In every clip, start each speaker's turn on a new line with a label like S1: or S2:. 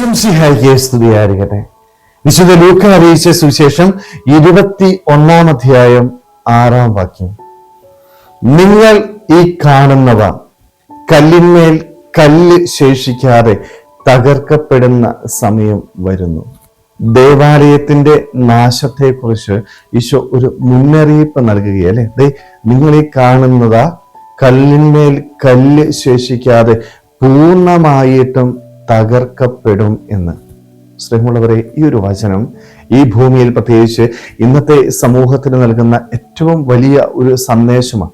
S1: ഈശ്വംസിഹായിക്ക് സ്തുതിയായിരിക്കട്ടെ വിശുദ്ധ ലൂക്ക അറിയിച്ച സുവിശേഷം ഇരുപത്തി ഒന്നാം അധ്യായം ആറാം വാക്യം. നിങ്ങൾ ഈ കാണുന്നവ കല്ലിന്മേൽ കല്ല് ശേഷിക്കാതെ തകർക്കപ്പെടുന്ന സമയം വരുന്നു. ദേവാലയത്തിന്റെ നാശത്തെക്കുറിച്ച് ഈശോ ഒരു മുന്നറിയിപ്പ് നൽകുകയല്ലേ ദേ നിങ്ങൾ ഈ കാണുന്നതാ കല്ലിന്മേൽ കല്ല് ശേഷിക്കാതെ പൂർണമായിട്ടും തകർക്കപ്പെടും എന്ന്. സ്നേഹമുള്ളവരെ ഈ ഒരു വചനം ഈ ഭൂമിയിൽ പ്രത്യേകിച്ച് ഇന്നത്തെ സമൂഹത്തിന് നൽകുന്ന ഏറ്റവും വലിയ ഒരു സന്ദേശമാണ്.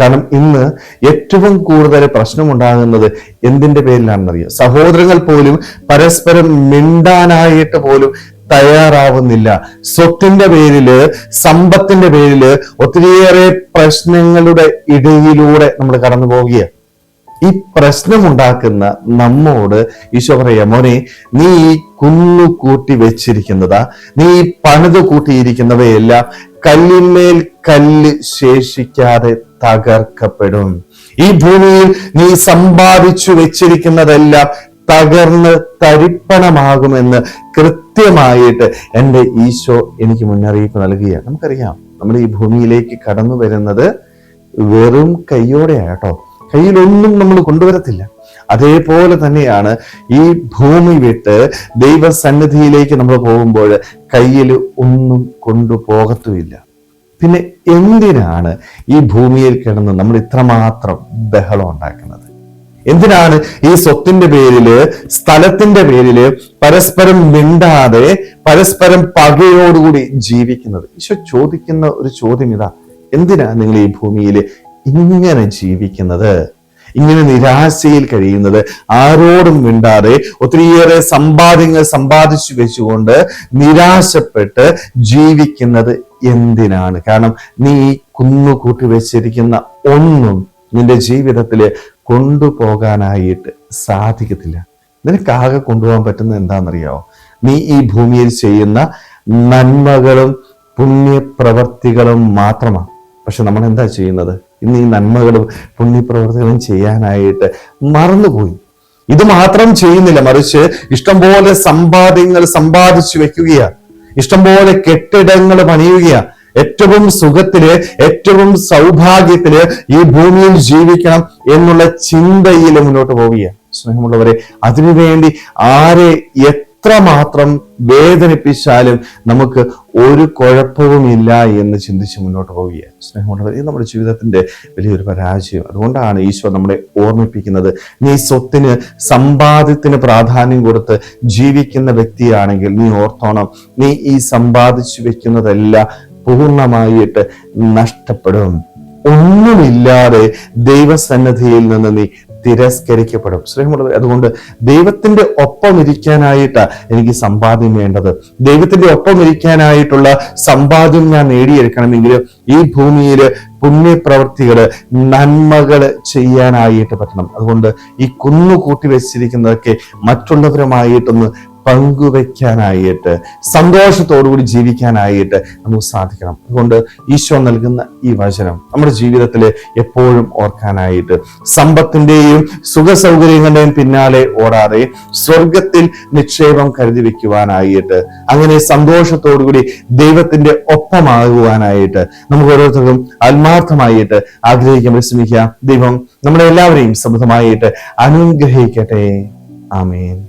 S1: കാരണം ഇന്ന് ഏറ്റവും കൂടുതൽ പ്രശ്നമുണ്ടാകുന്നത് എന്തിന്റെ പേരിലാണെന്നറിയാം? സഹോദരങ്ങൾ പോലും പരസ്പരം മിണ്ടാനായിട്ട് പോലും തയ്യാറാവുന്നില്ല. സ്വത്തിന്റെ പേരിൽ സമ്പത്തിന്റെ പേരിൽ ഒത്തിരിയേറെ പ്രശ്നങ്ങളുടെ ഇടയിലൂടെ നമ്മൾ കടന്നു പോവുകയാണ് ഈ പ്രശ്നമുണ്ടാക്കുന്ന നമ്മോട് ഈശോ പറയ മോനെ നീ ഈ കുന്നു കൂട്ടി വെച്ചിരിക്കുന്നതാ നീ ഈ പണിത് കൂട്ടിയിരിക്കുന്നവയെല്ലാം കല്ലിന്മേൽ കല്ല് ശേഷിക്കാതെ തകർക്കപ്പെടും. ഈ ഭൂമിയിൽ നീ സമ്പാദിച്ചു വെച്ചിരിക്കുന്നതെല്ലാം തകർന്ന് തരിപ്പണമാകുമെന്ന് കൃത്യമായിട്ട് എന്റെ ഈശോ എനിക്ക് മുന്നറിയിപ്പ് നൽകുകയാണ്. നമുക്കറിയാം നമ്മൾ ഈ ഭൂമിയിലേക്ക് കടന്നു വരുന്നത് വെറും കയ്യോടെയാണ് കേട്ടോ. കയ്യിലൊന്നും നമ്മൾ കൊണ്ടുവരത്തില്ല. അതേപോലെ തന്നെയാണ് ഈ ഭൂമി വിട്ട് ദൈവസന്നിധിയിലേക്ക് നമ്മൾ പോകുമ്പോൾ കയ്യിൽ ഒന്നും കൊണ്ടുപോകത്തുമില്ല പിന്നെ എന്തിനാണ് ഈ ഭൂമിയിൽ കിടന്ന് നമ്മൾ ഇത്രമാത്രം ബഹളം ഉണ്ടാക്കുന്നത്? എന്തിനാണ് ഈ സ്വത്തിന്റെ പേരിൽ സ്ഥലത്തിന്റെ പേരിൽ പരസ്പരം മിണ്ടാതെ പരസ്പരം പകയോടുകൂടി ജീവിക്കുന്നത്? ഈശോ ചോദിക്കുന്ന ഒരു ചോദ്യം ഇതാ. എന്തിനാ നിങ്ങൾ ഈ ഭൂമിയിൽ ഇങ്ങനെ ജീവിക്കുന്നത് ഇങ്ങനെ നിരാശയിൽ കഴിയുന്നത് ആരോടും മിണ്ടാതെ ഒത്തിരിയേറെ സമ്പാദ്യങ്ങൾ സമ്പാദിച്ചു വെച്ചുകൊണ്ട് നിരാശപ്പെട്ട് ജീവിക്കുന്നത് എന്തിനാണ്? കാരണം നീ കുന്നു കൂട്ടി വെച്ചിരിക്കുന്ന ഒന്നും നിന്റെ ജീവിതത്തിൽ കൊണ്ടുപോകാനായിട്ട് സാധിക്കത്തില്ല. നിനക്കാകെ കൊണ്ടുപോകാൻ പറ്റുന്ന എന്താണെന്നറിയാവോ നീ ഈ ഭൂമിയിൽ ചെയ്യുന്ന നന്മകളും പുണ്യപ്രവർത്തികളും മാത്രമാണ്. പക്ഷെ നമ്മൾ എന്താ ചെയ്യുന്നത്? ഇന്ന് ഈ നന്മകളും പുണ്യപ്രവർത്തനം ചെയ്യാനായിട്ട് മറന്നുപോയി. ഇത് മാത്രം ചെയ്യുന്നില്ല. മറിച്ച് ഇഷ്ടംപോലെ സമ്പാദ്യങ്ങൾ സമ്പാദിച്ചു വെക്കുകയാണ്. ഇഷ്ടംപോലെ കെട്ടിടങ്ങൾ പണിയുകയാണ്. ഏറ്റവും സുഖത്തിൽ ഏറ്റവും സൗഭാഗ്യത്തിൽ ഈ ഭൂമിയിൽ ജീവിക്കണം എന്നുള്ള ചിന്തയിൽ മുന്നോട്ട് പോവുകയാണ്. സ്നേഹമുള്ളവരെ അതിനുവേണ്ടി ആരെ എത്രമാത്രം വേദനിപ്പിച്ചാലും നമുക്ക് ഒരു കുഴപ്പവുമില്ല എന്ന് ചിന്തിച്ച് മുന്നോട്ട് പോവുകയാണ്. സ്നേഹമുള്ളവർ ഇത് നമ്മുടെ ജീവിതത്തിന്റെ വലിയൊരു പരാജയം. അതുകൊണ്ടാണ് ഈശോ നമ്മളെ ഓർമ്മിപ്പിക്കുന്നത്. നീ സ്വത്തിന് സമ്പാദ്യത്തിന് പ്രാധാന്യം കൊടുത്ത് ജീവിക്കുന്ന വ്യക്തിയാണെങ്കിൽ നീ ഓർത്തോണം നീ ഈ സമ്പാദിച്ചു വെക്കുന്നതല്ല പൂർണമായിട്ട് നഷ്ടപ്പെടും. ഒന്നുമില്ലാതെ ദൈവസന്നദ്ധിയിൽ നിന്ന് നീ തിരസ്കരിക്കപ്പെടും. സ്നേഹമുള്ളത് അതുകൊണ്ട് ദൈവത്തിന്റെ ഒപ്പം ഇരിക്കാനായിട്ട് എനിക്ക് സമ്പാദ്യം വേണ്ടത്. ദൈവത്തിന്റെ ഒപ്പം ഇരിക്കാനായിട്ടുള്ള സമ്പാദ്യം ഞാൻ നേടിയെടുക്കണമെങ്കിൽ ഈ ഭൂമിയിൽ പുണ്യപ്രവർത്തികൾ നന്മകൾ ചെയ്യാനായിട്ട് പറ്റണം. അതുകൊണ്ട് ഈ കുന്നു കൂട്ടി വെച്ചിരിക്കുന്നതൊക്കെ മറ്റുള്ളവരുമായിട്ടൊന്ന് പങ്കുവെക്കാനായിട്ട് സന്തോഷത്തോടുകൂടി ജീവിക്കാനായിട്ട് നമുക്ക് സാധിക്കണം. അതുകൊണ്ട് ഈശോ നൽകുന്ന ഈ വചനം നമ്മുടെ ജീവിതത്തിൽ എപ്പോഴും ഓർക്കാനായിട്ട് സമ്പത്തിന്റെയും സുഖ സൗകര്യങ്ങളുടെയും പിന്നാലെ ഓടാതെ സ്വർഗത്തിൽ നിക്ഷേപം കരുതി വെക്കുവാനായിട്ട് അങ്ങനെ സന്തോഷത്തോടുകൂടി ദൈവത്തിന്റെ ഒപ്പമാകുവാനായിട്ട് നമുക്ക് ഓരോരുത്തർക്കും ആത്മാർത്ഥമായിട്ട് ആഗ്രഹിക്കാൻ പരിശ്രമിക്കാം. ദൈവം നമ്മളെ എല്ലാവരെയും സമൃദ്ധമായിട്ട് അനുഗ്രഹിക്കട്ടെ. ആമേൻ.